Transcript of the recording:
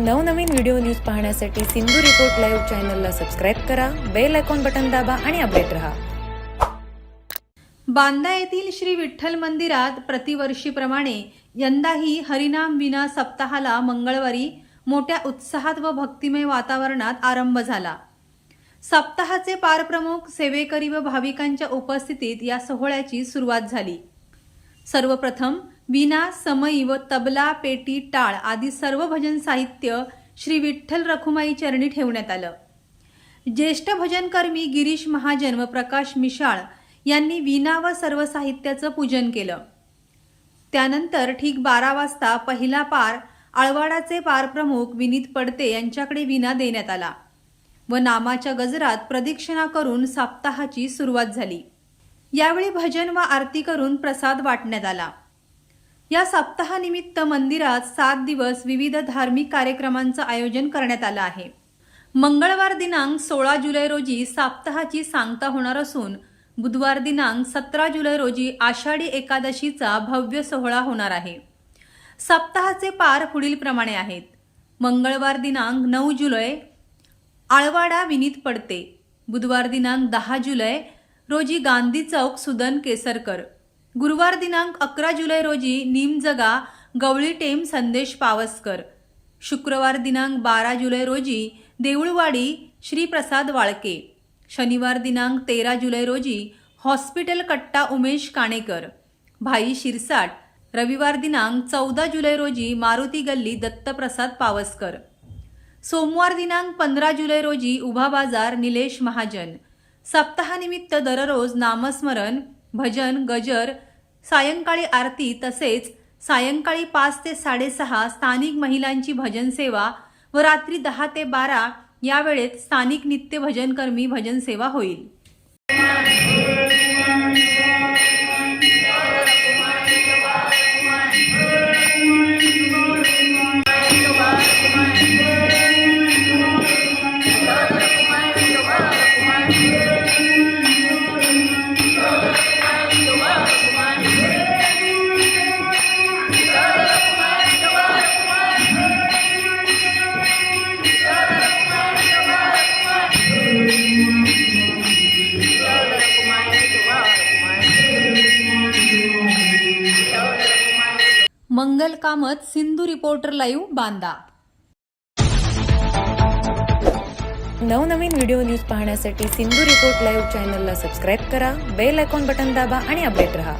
नवनवीन video news पाहण्यासाठी Sindhu report live चॅनलला सबस्क्राईब करा बेल आयकॉन बटन दाबा आणि अपडेट रहा. बांदा येथील श्री विठ्ठल मंदिरात प्रतिवर्षीप्रमाणे यंदाही हरिनाम विना सप्ताहाला मंगळवारी मोठ्या उत्साहात व भक्तिमय वातावरणात आरंभ झाला. सप्ताहाचे पारप्रमुख सेवेकरी व भाविकांच्या उपस्थितीत या सोहळ्याची सुरुवात झाली. सर्वप्रथम विना समयी व तबला पेटी टाळ आदी सर्व भजन साहित्य श्री विठ्ठल रखुमाई चरणी ठेवण्यात आलं. ज्येष्ठ भजनकर्मी गिरीश महाजन व प्रकाश मिशाळ यांनी वीणा व सर्व साहित्याचं पूजन केलं. त्यानंतर ठीक बारा वाजता पहिला पार आळवाडाचे पारप्रमुख विनीत पडते यांच्याकडे विना देण्यात आला व नामाच्या गजरात प्रदक्षिणा करून सप्ताहाची सुरुवात झाली. यावेळी भजन व आरती करून प्रसाद वाटण्यात आला. या सप्ताहानिमित्त मंदिरात सात दिवस विविध धार्मिक कार्यक्रमांचं आयोजन करण्यात आलं आहे. मंगळवार दिनांक सोळा जुलै रोजी साप्ताहाची सांगता होणार असून बुधवार दिनांक सतरा जुलै रोजी आषाढी एकादशीचा भव्य सोहळा होणार आहे. सप्ताहाचे पार पुढीलप्रमाणे आहेत. मंगळवार दिनांक नऊ जुलै आळवाडा विनीत पडते. बुधवार दिनांक दहा जुलै रोजी गांधी चौक सुदन केसरकर. गुरुवार दिनांक अकरा जुलै रोजी निमजगा गवळी टेम संदेश पावसकर. शुक्रवार दिनांक बारा जुलै रोजी देऊळवाडी श्रीप्रसाद वाळके. शनिवार दिनांक तेरा जुलै रोजी हॉस्पिटल कट्टा उमेश काणेकर. भाई शिरसाट. रविवार दिनांक चौदा जुलै रोजी मारुती गल्ली दत्तप्रसाद पावसकर. सोमवार दिनांक पंधरा जुलै रोजी उभा बाजार निलेश महाजन. सप्ताहानिमित्त दररोज नामस्मरण भजन गजर सायंकाळी आरती तसेच सायंकाळी पाच ते साडेसहा स्थानिक महिलांची भजन सेवा व रात्री दहा ते बारा या वेळेत स्थानिक नित्य भजनकर्मी भजन सेवा होईल. Mangal Kamat Sindhu reporter live Banda. नवनवीन व्हिडिओ न्यूज पाहण्यासाठी सिंधू रिपोर्ट लाईव्ह चॅनलला सबस्क्राईब करा बेल आयकॉन बटन दाबा आणि अपडेट रहा.